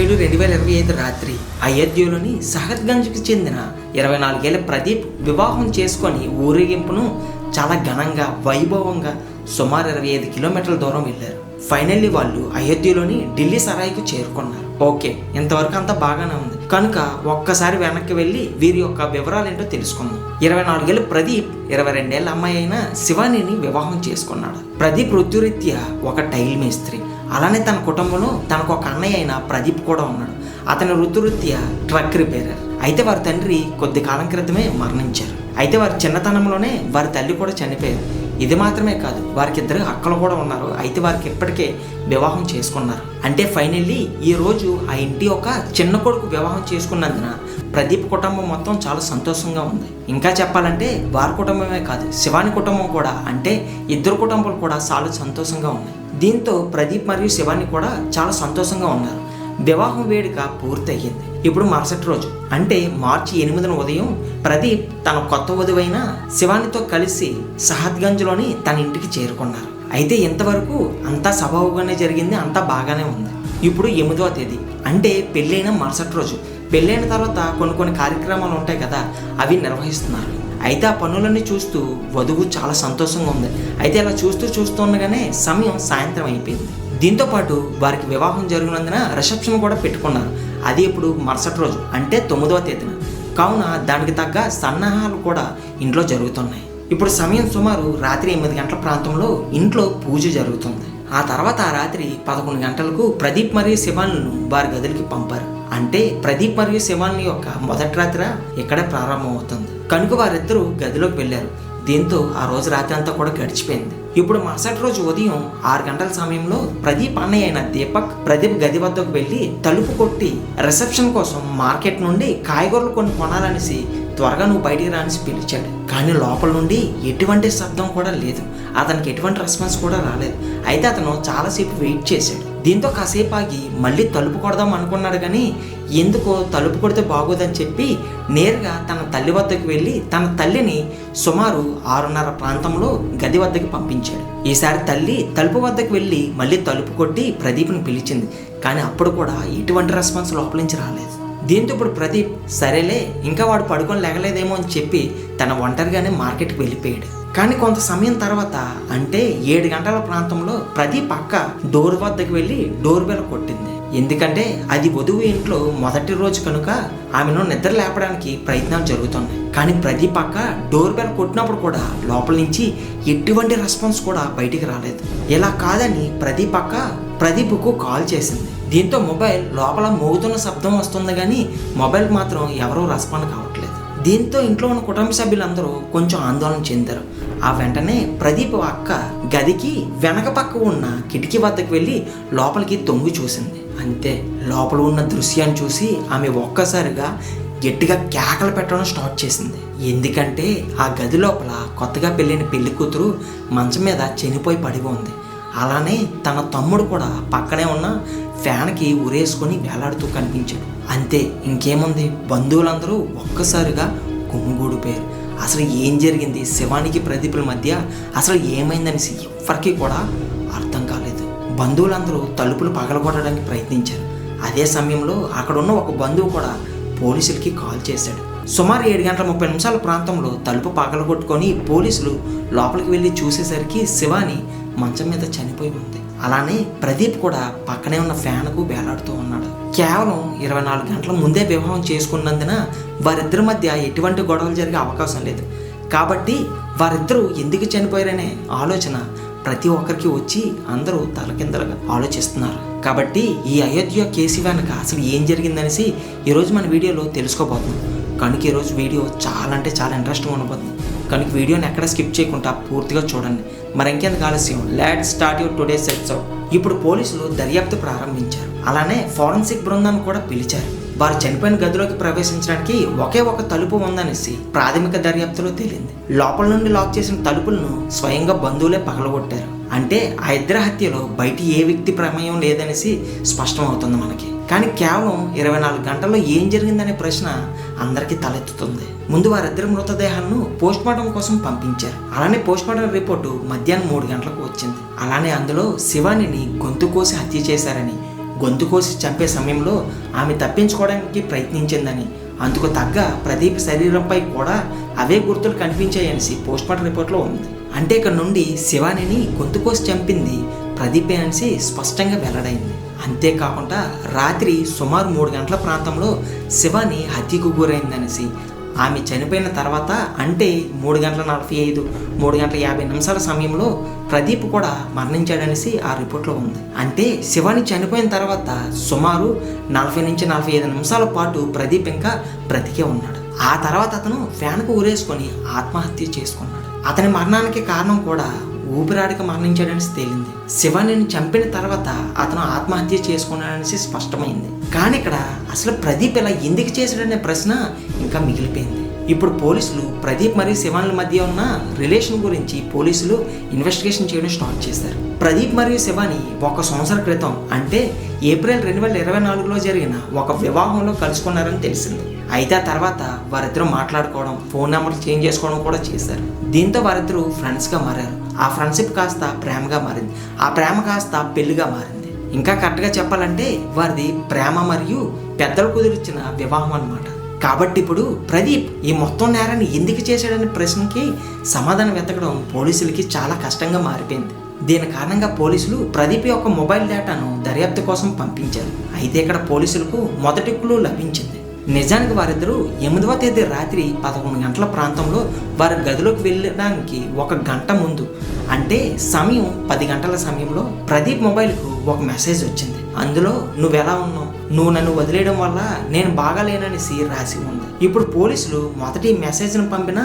ఏడు రెండు వేల ఇరవై ఐదు రాత్రి అయోధ్యలోని సహద్గంజ్కి చెందిన ఇరవై నాలుగేళ్ళ ప్రదీప్ వివాహం చేసుకొని ఊరేగింపును చాలా ఘనంగా వైభవంగా సుమారు ఇరవై ఐదు కిలోమీటర్ల దూరం వెళ్ళారు. ఫైనల్లీ వాళ్ళు అయోధ్యలోని ఢిల్లీ సరాయికు చేరుకున్నారు. ఓకే ఇంతవరకు అంతా బాగానే ఉంది. కనుక ఒక్కసారి వెనక్కి వెళ్ళి వీరి యొక్క వివరాలు ఏంటో తెలుసుకుందాం. ఇరవై నాలుగేళ్ళ ప్రదీప్ ఇరవై రెండేళ్ళ అమ్మాయి అయిన శివానిని వివాహం చేసుకున్నాడు. ప్రదీప్ వృత్తిరీత్యా ఒక టైల్ మేస్త్రి. అలానే తన కుటుంబంలో తనకు ఒక అన్నయ్య అయిన ప్రదీప్ కూడా ఉన్నాడు. అతని వృత్తిరీత్యా ట్రక్ రిపేరర్. అయితే వారి తండ్రి కొద్ది కాలం క్రితమే మరణించారు. అయితే వారి చిన్నతనంలోనే వారి తల్లి కూడా చనిపోయారు. ఇది మాత్రమే కాదు వారికి ఇద్దరు అక్కలు కూడా ఉన్నారు. అయితే వారికి ఇప్పటికే వివాహం చేసుకున్నారు. అంటే ఫైనల్లీ ఈ రోజు ఆ ఇంటి ఒక చిన్న కొడుకు వివాహం చేసుకున్నందున ప్రదీప్ కుటుంబం మొత్తం చాలా సంతోషంగా ఉంది. ఇంకా చెప్పాలంటే వారి కుటుంబమే కాదు శివాని కుటుంబం కూడా. అంటే ఇద్దరు కుటుంబాలు కూడా చాలా సంతోషంగా ఉన్నాయి. దీంతో ప్రదీప్ మరియు శివాని కూడా చాలా సంతోషంగా ఉన్నారు. వివాహం వేడుక పూర్తయ్యింది. ఇప్పుడు మరుసటి రోజు అంటే మార్చి ఎనిమిదిన ఉదయం ప్రదీప్ తన కొత్త వధువైన శివానితో కలిసి సహద్గంజ్లోని తన ఇంటికి చేరుకున్నారు. అయితే ఇంతవరకు అంతా సభావుగానే జరిగింది అంతా బాగానే ఉంది. ఇప్పుడు ఎనిమిదవ తేదీ అంటే పెళ్ళైన మరుసటి రోజు. పెళ్ళైన తర్వాత కొన్ని కొన్ని కార్యక్రమాలు ఉంటాయి కదా అవి నిర్వహిస్తున్నారు. అయితే ఆ పనులన్నీ చూస్తూ వధువు చాలా సంతోషంగా ఉంది. అయితే అలా చూస్తూ చూస్తూ ఉండగానే సమయం సాయంత్రం అయిపోయింది. దీంతో పాటు వారికి వివాహం జరిగినందున రిసెప్షన్ కూడా పెట్టుకున్నారు. అది ఇప్పుడు మరుసటి రోజు అంటే తొమ్మిదవ తేదీన. కావున దానికి తగ్గ సన్నాహాలు కూడా ఇంట్లో జరుగుతున్నాయి. ఇప్పుడు సమయం సుమారు రాత్రి ఎనిమిది గంటల ప్రాంతంలో ఇంట్లో పూజ జరుగుతుంది. ఆ తర్వాత ఆ రాత్రి పదకొండు గంటలకు ప్రదీప్ మరియు శివాలను వారి గదులకి పంపారు. అంటే ప్రదీప్ మరియు శివాని యొక్క మొదటి రాత్రి ఇక్కడే ప్రారంభమవుతుంది? కనుక వారిద్దరూ గదిలోకి వెళ్ళారు. దీంతో ఆ రోజు రాత్రి అంతా కూడా గడిచిపోయింది. ఇప్పుడు మరుసటి రోజు ఉదయం ఆరు గంటల సమయంలో ప్రదీప్ అన్నయ్య అయిన దీపక్ ప్రదీప్ గది వద్దకు వెళ్ళి తలుపు కొట్టి రిసెప్షన్ కోసం మార్కెట్ నుండి కాయగూరలు కొన్ని కొనాలనేసి త్వరగా నువ్వు బయటికి రానిసి పిలిచాడు. కానీ లోపల నుండి ఎటువంటి శబ్దం కూడా లేదు. అతనికి ఎటువంటి రెస్పాన్స్ కూడా రాలేదు. అయితే అతను చాలాసేపు వెయిట్ చేశాడు. దీంతో కాసేపు ఆగి మళ్ళీ తలుపు కొడదాం అనుకున్నాడు కానీ ఎందుకో తలుపు కొడితే బాగోదని చెప్పి నేరుగా తన తల్లి వద్దకు వెళ్ళి తన తల్లిని సుమారు ఆరున్నర ప్రాంతంలో గది వద్దకు పంపించాడు. ఈసారి తల్లి తలుపు వద్దకు వెళ్ళి మళ్ళీ తలుపు కొట్టి ప్రదీప్ని పిలిచింది. కానీ అప్పుడు కూడా ఎటువంటి రెస్పాన్స్ లోపల నుంచి రాలేదు. దీంతో ఇప్పుడు ప్రదీప్ సరేలే ఇంకా వాడు పడుకొని లేగలేదేమో అని చెప్పి తన ఒంటరిగానే మార్కెట్కి వెళ్ళిపోయాడు. కానీ కొంత సమయం తర్వాత అంటే ఏడు గంటల ప్రాంతంలో ప్రతి పక్క డోర్ వద్దకు వెళ్ళి డోర్ బెల్ కొట్టింది. ఎందుకంటే అది వధువు ఇంట్లో మొదటి రోజు కనుక ఆమెను నిద్ర లేపడానికి ప్రయత్నాలు జరుగుతున్నాయి. కానీ ప్రతి పక్క డోర్ బెల్ కొట్టినప్పుడు కూడా లోపల నుంచి ఎటువంటి రెస్పాన్స్ కూడా బయటికి రాలేదు. ఇలా కాదని ప్రతి పక్క ప్రదీప్కు కాల్ చేసింది. దీంతో మొబైల్ లోపల మోగుతున్న శబ్దం వస్తుంది కానీ మొబైల్ మాత్రం ఎవరూ రెస్పాండ్ కావట్లేదు. దీంతో ఇంట్లో ఉన్న కుటుంబ సభ్యులందరూ కొంచెం ఆందోళన చెందారు. ఆ వెంటనే ప్రదీప్ అక్క గదికి వెనక పక్క ఉన్న కిటికీ వద్దకు వెళ్ళి లోపలికి తొంగి చూసింది. అంతే లోపల ఉన్న దృశ్యాన్ని చూసి ఆమె ఒక్కసారిగా గట్టిగా కేకలు పెట్టడం స్టార్ట్ చేసింది. ఎందుకంటే ఆ గది లోపల కొత్తగా పెళ్ళైన పెళ్ళి కూతురు మంచం మీద చనిపోయి పడి ఉంది. అలానే తన తమ్ముడు కూడా పక్కనే ఉన్న ఫ్యాన్కి ఉరేసుకొని వేలాడుతూ కనిపించాడు. అంతే ఇంకేముంది? బంధువులందరూ ఒక్కసారిగా గుమ్మిగూడిపోయారు అసలు ఏం జరిగింది? శివానికి ప్రదీపుల మధ్య అసలు ఏమైందనేసి ఎవ్వరికీ కూడా అర్థం కాలేదు. బంధువులందరూ తలుపులు పగలగొట్టడానికి ప్రయత్నించారు. అదే సమయంలో అక్కడ ఉన్న ఒక బంధువు కూడా పోలీసులకి కాల్ చేశాడు. సుమారు ఏడు గంటల ముప్పై నిమిషాల ప్రాంతంలో తలుపు పగలగొట్టుకొని పోలీసులు లోపలికి వెళ్ళి చూసేసరికి శివాని మంచం మీద చనిపోయి ఉంది. అలానే ప్రదీప్ కూడా పక్కనే ఉన్న ఫ్యాన్కు వేలాడుతూ ఉన్నాడు. కేవలం ఇరవై నాలుగు గంటల ముందే వివాహం చేసుకున్నందున వారిద్దరి మధ్య ఎటువంటి గొడవలు జరిగే అవకాశం లేదు. కాబట్టి వారిద్దరూ ఎందుకు చనిపోయారనే ఆలోచన ప్రతి ఒక్కరికి వచ్చి అందరూ తలకిందలుగా ఆలోచిస్తున్నారు. కాబట్టి ఈ అయోధ్య కేసు వెనక అసలు ఏం జరిగిందనేసి ఈరోజు మన వీడియోలో తెలుసుకోబోతున్నాం. కనుక ఈరోజు వీడియో చాలా అంటే చాలా ఇంట్రెస్టింగ్ ఉండబోతుంది. కనుక వీడియోని ఎక్కడ స్కిప్ చేయకుండా పూర్తిగా చూడండి. మరి ఇంకెందుకు ఆలస్యం? Let start your sets off ఇప్పుడు పోలీసులు దర్యాప్తు ప్రారంభించారు. అలానే ఫారెన్సిక్ బృందాన్ని కూడా పిలిచారు. వారు చనిపోయిన గదిలోకి ప్రవేశించడానికి ఒకే ఒక తలుపు ఉందనేసి ప్రాథమిక దర్యాప్తులో తేలింది. లోపల నుండి లాక్ చేసిన తలుపులను స్వయంగా బంధువులే పగలగొట్టారు. అంటే ఆ ఇద్దరు హత్యలో బయట ఏ వ్యక్తి ప్రమేయం లేదనేసి స్పష్టమవుతుంది మనకి. కానీ కేవలం ఇరవై నాలుగు గంటల్లో ఏం జరిగిందనే ప్రశ్న అందరికీ తలెత్తుతుంది. ముందు వారిద్దరి మృతదేహాలను పోస్ట్మార్టం కోసం పంపించారు. అలానే పోస్ట్మార్టం రిపోర్టు మధ్యాహ్నం మూడు గంటలకు వచ్చింది. అలానే అందులో శివానిని గొంతు కోసి హత్య చేశారని గొంతు కోసి చంపే సమయంలో ఆమె తప్పించుకోవడానికి ప్రయత్నించిందని అందుకు తగ్గ ప్రదీప్ శరీరంపై కూడా అవే గుర్తులు కనిపించాయనేసి పోస్ట్మార్టం రిపోర్ట్లో ఉంది. అంటే ఇక్కడ నుండి శివానిని గొంతు కోసి చంపింది ప్రదీపే అనేసి స్పష్టంగా వెల్లడైంది. అంతేకాకుండా రాత్రి సుమారు మూడు గంటల ప్రాంతంలో శివాని హత్యకు గురైందనేసి ఆమె చనిపోయిన తర్వాత అంటే మూడు గంటల నలభై ఐదు మూడు గంటల యాభై నిమిషాల సమయంలో ప్రదీప్ కూడా మరణించాడనేసి ఆ రిపోర్ట్లో ఉంది. అంటే శివాని చనిపోయిన తర్వాత సుమారు నలభై నుంచి నలభై ఐదు నిమిషాల పాటు ప్రదీప్ ఇంకా బ్రతికే ఉన్నాడు. ఆ తర్వాత అతను ఫ్యాన్కు ఊరేసుకొని ఆత్మహత్య చేసుకున్నాడు. అతని మరణానికి కారణం కూడా ఊపిరాడికి మరణించాడని తేలింది. శివానిని చంపిన తర్వాత అతను ఆత్మహత్య చేసుకున్నాడనేసి స్పష్టమైంది. కానీ ఇక్కడ అసలు ప్రదీప్ ఇలా ఎందుకు చేశాడనే ప్రశ్న ఇంకా మిగిలిపోయింది. ఇప్పుడు పోలీసులు ప్రదీప్ మరియు శివానుల మధ్య ఉన్న రిలేషన్ గురించి పోలీసులు ఇన్వెస్టిగేషన్ చేయడం స్టార్ట్ చేశారు. ప్రదీప్ మరియు శివాని ఒక సంవత్సర క్రితం అంటే ఏప్రిల్ రెండు వేల ఇరవై నాలుగులో జరిగిన ఒక వివాహంలో కలుసుకున్నారని తెలిసింది. అయితే ఆ తర్వాత వారిద్దరూ మాట్లాడుకోవడం ఫోన్ నెంబర్ చేంజ్ చేసుకోవడం కూడా చేశారు. దీంతో వారిద్దరూ ఫ్రెండ్స్గా మారారు. ఆ ఫ్రెండ్షిప్ కాస్త ప్రేమగా మారింది. ఆ ప్రేమ కాస్త పెళ్ళిగా మారింది. ఇంకా కరెక్ట్గా చెప్పాలంటే వారిది ప్రేమ మరియు పెద్దలు కుదిరిచిన వివాహం అన్నమాట. కాబట్టి ఇప్పుడు ప్రదీప్ ఈ మొత్తం నేరాన్ని ఎందుకు చేశాడనే ప్రశ్నకి సమాధానం వెతకడం పోలీసులకి చాలా కష్టంగా మారిపోయింది. దీని కారణంగా పోలీసులు ప్రదీప్ యొక్క మొబైల్ డేటాను దర్యాప్తు కోసం పంపించారు. అయితే ఇక్కడ పోలీసులకు మొదటి క్లూ లభించింది. నిజానికి వారిద్దరూ ఎనిమిదవ తేదీ రాత్రి పదకొండు గంటల ప్రాంతంలో వారి గదిలోకి వెళ్ళడానికి ఒక గంట ముందు అంటే సమయం పది గంటల సమయంలో ప్రదీప్ మొబైల్కు ఒక మెసేజ్ వచ్చింది. అందులో నువ్వు ఎలా ఉన్నావు? నువ్వు నన్ను వదిలేయడం వల్ల నేను బాగాలేననేసి రాసి ఉంది. ఇప్పుడు పోలీసులు మొదటి మెసేజ్ను పంపిన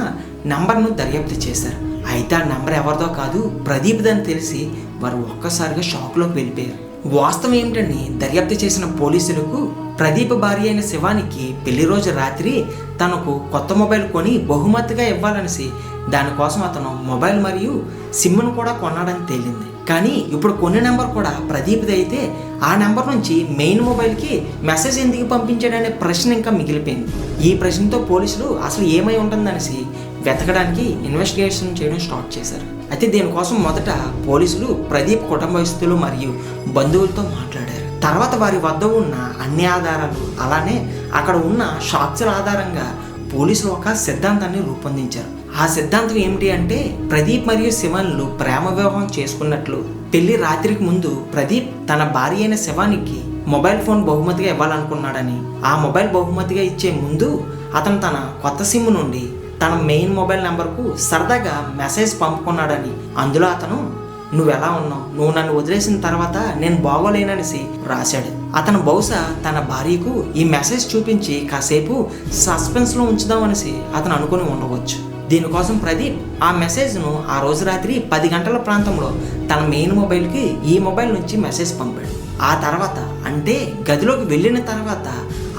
నంబర్ను దర్యాప్తు చేశారు. అయితే ఆ నెంబర్ ఎవరిదో కాదు ప్రదీప్ అని తెలిసి వారు ఒక్కసారిగా షాక్లోకి వెళ్ళిపోయారు. వాస్తవం ఏమిటని దర్యాప్తు చేసిన పోలీసులకు ప్రదీప్ భార్య అయిన శివానికి పెళ్ళి రోజు రాత్రి తనకు కొత్త మొబైల్ కొని బహుమతిగా ఇవ్వాలనేసి దానికోసం అతను మొబైల్ మరియు సిమ్ను కూడా కొన్నాడని తేలింది. కానీ ఇప్పుడు కొన్ని నెంబర్ కూడా ప్రదీప్ది అయితే ఆ నెంబర్ నుంచి మెయిన్ మొబైల్కి మెసేజ్ ఎందుకు పంపించాడనే ప్రశ్న ఇంకా మిగిలిపోయింది. ఈ ప్రశ్నతో పోలీసులు అసలు ఏమై ఉంటుందనేసి వెతకడానికి ఇన్వెస్టిగేషన్ చేయడం స్టార్ట్ చేశారు. అయితే దీనికోసం మొదట పోలీసులు ప్రదీప్ కుటుంబస్తులు మరియు బంధువులతో మాట్లాడారు. తర్వాత వారి వద్ద ఉన్న అన్ని ఆధారాలు అలానే అక్కడ ఉన్న సాక్షుల ఆధారంగా పోలీసులు ఒక సిద్ధాంతాన్ని రూపొందించారు. ఆ సిద్ధాంతం ఏమిటి అంటే ప్రదీప్ మరియు శివన్లు ప్రేమ వివాహం చేసుకున్నట్లు. పెళ్ళి రాత్రికి ముందు ప్రదీప్ తన భార్య అయిన శివానికి మొబైల్ ఫోన్ బహుమతిగా ఇవ్వాలనుకున్నాడని. ఆ మొబైల్ బహుమతిగా ఇచ్చే ముందు అతను తన కొత్త సిమ్ నుండి తన మెయిన్ మొబైల్ నెంబర్కు సరదాగా మెసేజ్ పంపుకున్నాడని. అందులో అతను నువ్వు ఎలా ఉన్నావు? నువ్వు నన్ను వదిలేసిన తర్వాత నేను బాగోలేననేసి రాశాడు. అతను బహుశా తన భార్యకు ఈ మెసేజ్ చూపించి కాసేపు సస్పెన్స్లో ఉంచుదామనేసి అతను అనుకుని ఉండవచ్చు. దీనికోసం ప్రదీప్ ఆ మెసేజ్ను ఆ రోజు రాత్రి పది గంటల ప్రాంతంలో తన మెయిన్ మొబైల్కి ఈ మొబైల్ నుంచి మెసేజ్ పంపాడు. ఆ తర్వాత అంటే గదిలోకి వెళ్ళిన తర్వాత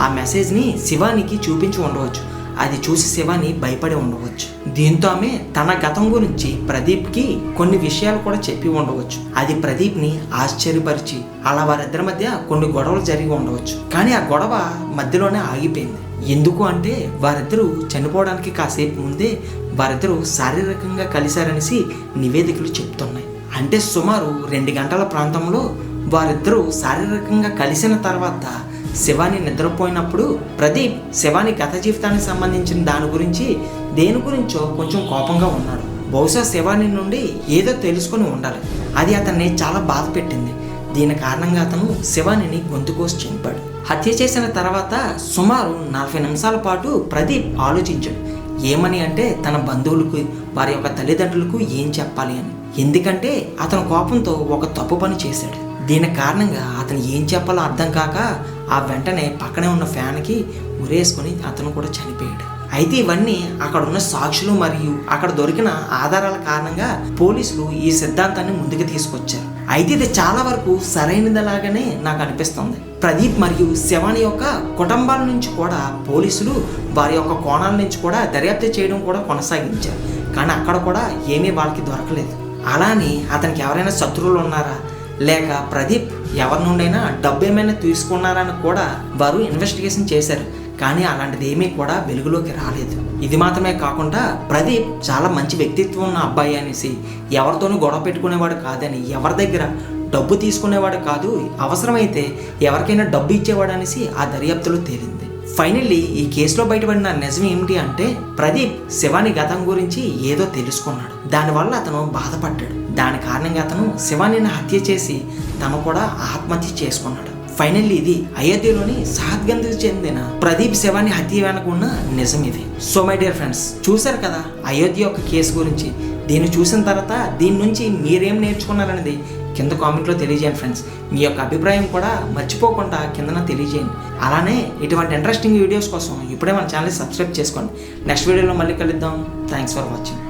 ఆ మెసేజ్ని శివానికి చూపించి ఉండవచ్చు. అది చూసి శివాని భయపడి ఉండవచ్చు. దీంతో ఆమె తన గతం గురించి ప్రదీప్కి కొన్ని విషయాలు కూడా చెప్పి ఉండవచ్చు. అది ప్రదీప్ని ఆశ్చర్యపరిచి అలా వారిద్దరి మధ్య కొన్ని గొడవలు జరిగి ఉండవచ్చు. కానీ ఆ గొడవ మధ్యలోనే ఆగిపోయింది. ఎందుకు అంటే వారిద్దరూ చనిపోవడానికి కాసేపు ముందే వారిద్దరూ శారీరకంగా కలిశారనేసి నివేదికలు చెప్తున్నాయి. అంటే సుమారు రెండు గంటల ప్రాంతంలో వారిద్దరూ శారీరకంగా కలిసిన తర్వాత శివాని నిద్రపోయినప్పుడు ప్రదీప్ శివాని గత జీవితానికి సంబంధించిన దాని గురించి దేని గురించో కొంచెం కోపంగా ఉన్నాడు. బహుశా శివాని నుండి ఏదో తెలుసుకొని ఉండాలి. అది అతన్ని చాలా బాధ పెట్టింది. దీని కారణంగా అతను శివానిని గొంతు కోసి చంపాడు. హత్య చేసిన తర్వాత సుమారు నలభై నిమిషాల పాటు ప్రదీప్ ఆలోచించాడు. ఏమని అంటే తన బంధువులకు వారి యొక్క తల్లిదండ్రులకు ఏం చెప్పాలి అని. ఎందుకంటే అతను కోపంతో ఒక తప్పు పని చేశాడు. దీని కారణంగా అతను ఏం చెప్పాలో అర్థం కాక ఆ వెంటనే పక్కనే ఉన్న ఫ్యాన్కి ఉరేసుకొని అతను కూడా చనిపోయాడు. అయితే ఇవన్నీ అక్కడ ఉన్న సాక్షులు మరియు అక్కడ దొరికిన ఆధారాల కారణంగా పోలీసులు ఈ సిద్ధాంతాన్ని ముందుకు తీసుకొచ్చారు. అయితే ఇది చాలా వరకు సరైనదిలాగానే నాకు అనిపిస్తుంది. ప్రదీప్ మరియు శవాని యొక్క కుటుంబాల నుంచి కూడా పోలీసులు వారి యొక్క కోణాల నుంచి కూడా దర్యాప్తు చేయడం కూడా కొనసాగించారు. కానీ అక్కడ కూడా ఏమీ వాళ్ళకి దొరకలేదు. అలానే అతనికి ఎవరైనా శత్రువులు ఉన్నారా? లేక ప్రదీప్ ఎవరి నుండైనా డబ్బు ఏమైనా తీసుకున్నారని కూడా వారు ఇన్వెస్టిగేషన్ చేశారు. కానీ అలాంటిది ఏమీ కూడా వెలుగులోకి రాలేదు. ఇది మాత్రమే కాకుండా ప్రదీప్ చాలా మంచి వ్యక్తిత్వం ఉన్న అబ్బాయి అనేసి ఎవరితోనూ గొడవ పెట్టుకునేవాడు కాదని ఎవరి దగ్గర డబ్బు తీసుకునేవాడు కాదు అవసరమైతే ఎవరికైనా డబ్బు ఇచ్చేవాడు అనేసి ఆ దర్యాప్తులో తేలింది. ఫైనల్లీ ఈ కేసులో బయటపడిన నిజం ఏమిటి అంటే ప్రదీప్ శివాని గతం గురించి ఏదో తెలుసుకున్నాడు. దానివల్ల అతను బాధపడ్డాడు. దాని కారణంగా అతను శివానిని హత్య చేసి తను కూడా ఆత్మహత్య చేసుకున్నాడు. ఫైనల్లీ ఇది అయోధ్యలోని సహద్గంధకు చెందిన ప్రదీప్ శివాని హత్య వెనక ఉన్న నిజం ఇది. సో మై డియర్ ఫ్రెండ్స్ చూశారు కదా అయోధ్య యొక్క కేసు గురించి. దీన్ని చూసిన తర్వాత దీని నుంచి మీరేం నేర్చుకున్నారనేది కింద కామెంట్లో తెలియజేయండి ఫ్రెండ్స్. మీ యొక్క అభిప్రాయం కూడా మర్చిపోకుండా కిందన తెలియజేయండి. అలానే ఇటువంటి ఇంట్రెస్టింగ్ వీడియోస్ కోసం ఇప్పుడే మన ఛానల్ సబ్స్క్రైబ్ చేసుకోండి. నెక్స్ట్ వీడియోలో మళ్ళీ కలుద్దాం. Thanks for watching